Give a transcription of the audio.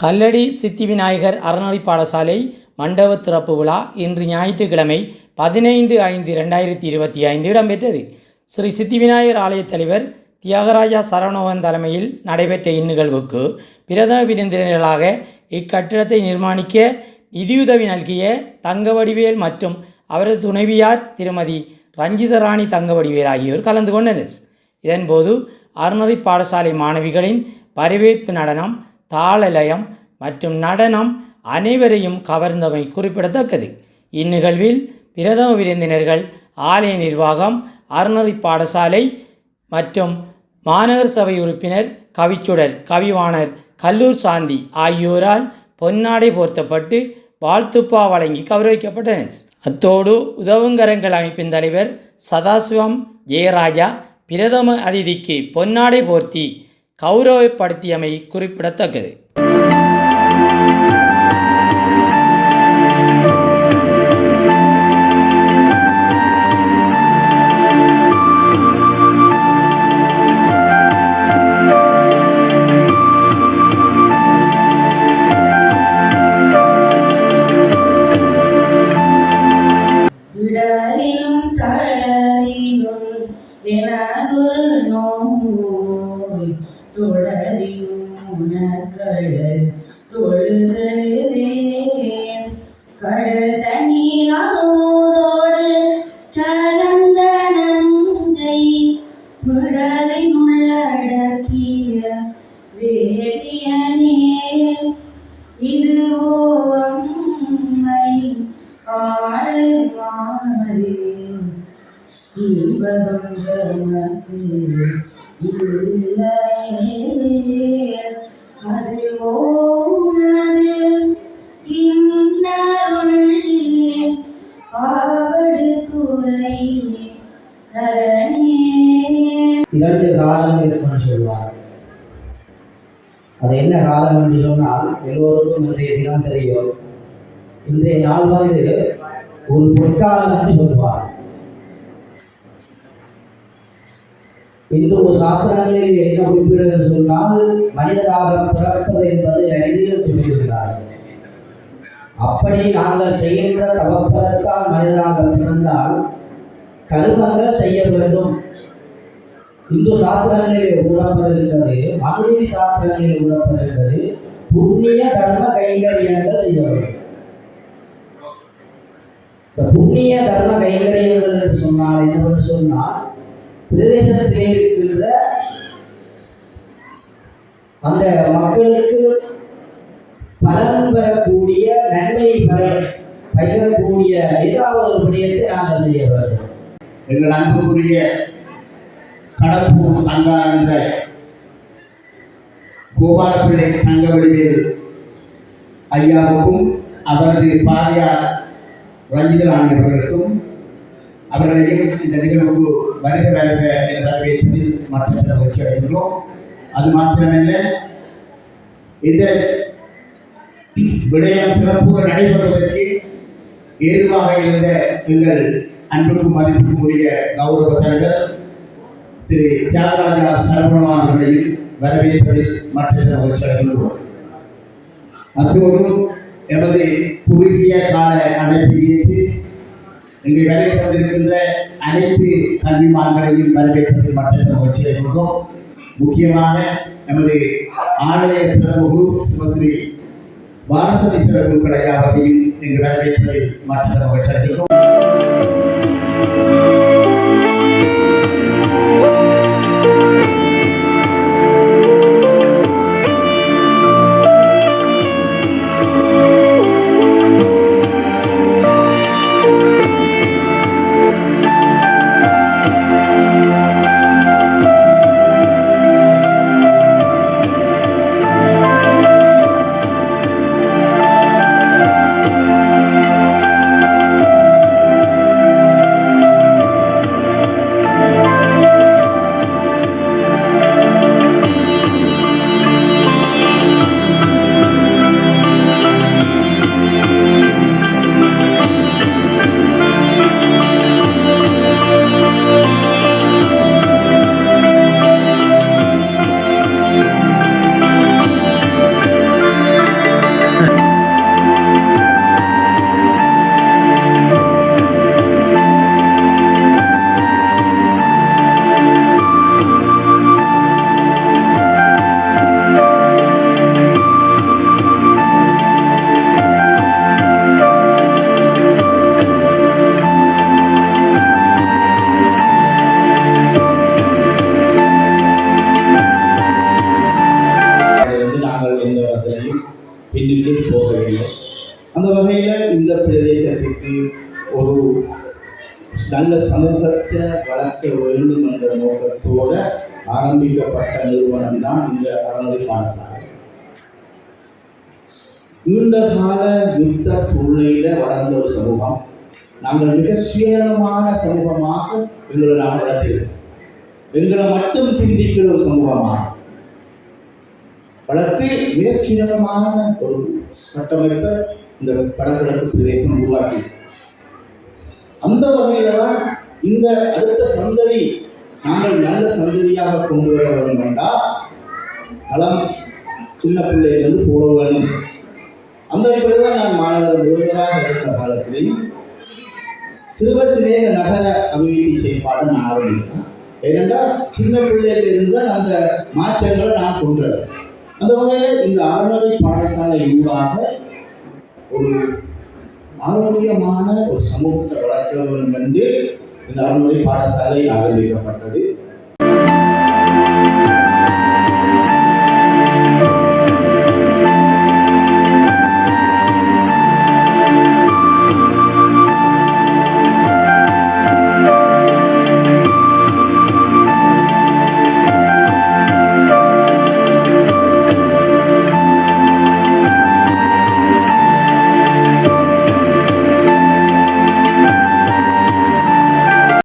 கல்லடி சித்தி விநாயகர் அறநிலை பாடசாலை மண்டப திறப்பு விழா இன்று ஞாயிற்றுக்கிழமை பதினைந்து ஐந்து ரெண்டாயிரத்தி இருபத்தி ஐந்து இடம்பெற்றது. ஸ்ரீ சித்தி விநாயகர் ஆலய தலைவர் தியாகராஜா சரவணவன் தலைமையில் நடைபெற்ற இந்நிகழ்வுக்கு பிரதம விருந்தினர்களாக இக்கட்டிடத்தை நிர்மாணிக்க நிதியுதவி நல்கிய தங்கவடிவேல் மற்றும் அவரது துணைவியார் திருமதி ரஞ்சிதராணி தங்கவடிவேல் ஆகியோர் கலந்து கொண்டனர். இதன்போது அறநெறி பாடசாலை மாணவிகளின் வரவேற்பு நடனம் தாளலயம் மற்றும் நடனம் அனைவரையும் கவர்ந்தமை குறிப்பிடத்தக்கது. இந்நிகழ்வில் பிரதம விருந்தினர்கள் ஆலய நிர்வாகம் அறநெறி பாடசாலை மற்றும் மாநகர சபை உறுப்பினர் கவிச்சுடர் கவிவாணர் கல்லூர் சாந்தி ஆகியோரால் பொன்னாடை போர்த்தப்பட்டு வாழ்த்துப்பா வழங்கி கௌரவிக்கப்பட்டனர். அத்தோடு உதவுங்கரங்கள் அமைப்பின் தலைவர் சதாசிவம் ஜெயராஜா பிரதம அதிதிக்கு பொன்னாடை போர்த்தி கௌரவப்படுத்தியமை குறிப்பிடத்தக்கது. தொடரிலும் உனக்கடல் தொழுதழுவேன் கடல் தண்ணீர் அமுதோடு கலந்த நஞ்சை விடலின் உள்ளடக்கிய வேதியனே இது ஓமை ஆளுமாறு இவகம் நமக்கு இல்லையே அது ஓனது இன்னருள் ஆவடு துறை இரண்டு காலம் இருக்குன்னு சொல்வார் அது என்ன காலம் என்று சொன்னால் எல்லோருக்கும் இன்றைய தினம் தெரியும். இன்றைய நாள் வந்து ஒரு பொற்காலம் என்று சொல்வார் இந்து சாஸ்திரங்களில் என்ன குறிப்பிடுகிறது சொன்னால் மனிதராக பிறப்பது என்பது அறிவியல் என்று அப்படி நாங்கள் செய்கின்ற தவப்பதற்கால் மனிதராக பிறந்தால் கருமங்கள் செய்ய வேண்டும். இந்து சாஸ்திரங்களிலே கூறப்படுகின்றது மனுநீதி சாஸ்திரங்களிலே கூறப்படுகின்றது புண்ணிய தர்ம கைங்கரியங்கள் செய்ய வேண்டும். புண்ணிய தர்ம கைங்கரியங்கள் என்று சொன்னால் என்னவென்று சொன்னால் பிரதேசத்திலே இருக்கின்ற அந்த மக்களுக்கு பலன் பெறக்கூடிய நன்மை பெற பயிரக்கூடிய ஏதாவது ஒரு விடயத்தை நாங்கள் செய்ய வேண்டும். எங்கள் அன்புக்குரிய கடப்பூர் தங்கா என்ற கோபாலப்பிள்ளை தங்க வடிவேல் ஐயாவுக்கும் அவரது பாரியார் ரஞ்சிதராணி அவர்களுக்கும் அவர்களையும் இந்த நிகழ்வுக்கு வருக வருக என வரவேற்பதில் மாற்றப்பட்ட மகிழ்ச்சி அடைகின்றோம் அது மாத்திரமல்ல இந்த விடயம் சிறப்புற நடைபெறுவதற்கு ஏதுவாக இருந்த எங்கள் அன்புக்கும் மதிப்புக்கும் உரிய கௌரவ தலைவர் திரு தியாகராஜா சரவணன் அவர்களையும் வரவேற்பதில் மாற்றப்பட்ட மகிழ்ச்சி அடைகின்றோம் அத்தோடு எமது குறுகிய கால அழைப்பை ஏற்று இங்கே வேலை தந்திருக்கின்ற அனைத்து கல்விமான்களையும் வரவேற்பதில் மற்ற மகிழ்ச்சி அடைகின்றோம் முக்கியமாக நமது ஆலய பிரதம குரு சிவஸ்ரீ பாரசதீஸ்வர குருக்கள் ஐயாவதையும் இங்கு வரவேற்பதில் அந்த வகையில் இந்த பிரதேசத்திற்கு ஒரு நல்ல சமூகத்தை வளர்க்க வேண்டும் என்ற நோக்கத்தோடு ஆரம்பிக்கப்பட்ட நிறுவனம் தான் இந்த அறநிலை பாடசாலை. நீண்ட கால யுத்த சூழ்நிலையில வளர்ந்த ஒரு சமூகம். நாங்கள் மிக சுயநலமான சமூகமாக எங்களை நாம் வளர்த்திருக்கோம் எங்களை மட்டும் சிந்திக்கிற ஒரு சமூகமாக. வளர்த்து மிகச் ஒரு கட்டமைப்பை இந்த வடகிழக்கு பிரதேசம் உருவாக்கி. அந்த வகையில தான் இந்த அடுத்த சந்ததி நாங்கள் நல்ல சந்ததியாக கொண்டு வர வேண்டும் என்றால் களம் சின்ன பிள்ளையிலிருந்து போட வேணும் அந்த அடிப்படையில் தான் நான் மாணவர் முதல்வராக இருந்த காலத்திலையும் சிறுவர் சிநேக நகர அபிவிருத்தி செயல்பாடு நான் ஆரம்பித்தேன். ஏனென்றால் சின்ன பிள்ளையிலிருந்து இருந்தால் அந்த மாற்றங்களை நான் கொண்டு வரேன் அந்த வகையில் இந்த அறநிலை பாடசாலை ஊடாக ஒரு ஆரோக்கியமான ஒரு சமூகத்தை வளர்க்க வேண்டும் என்று இந்த அறநிலை பாடசாலை ஆரம்பிக்கப்பட்டது.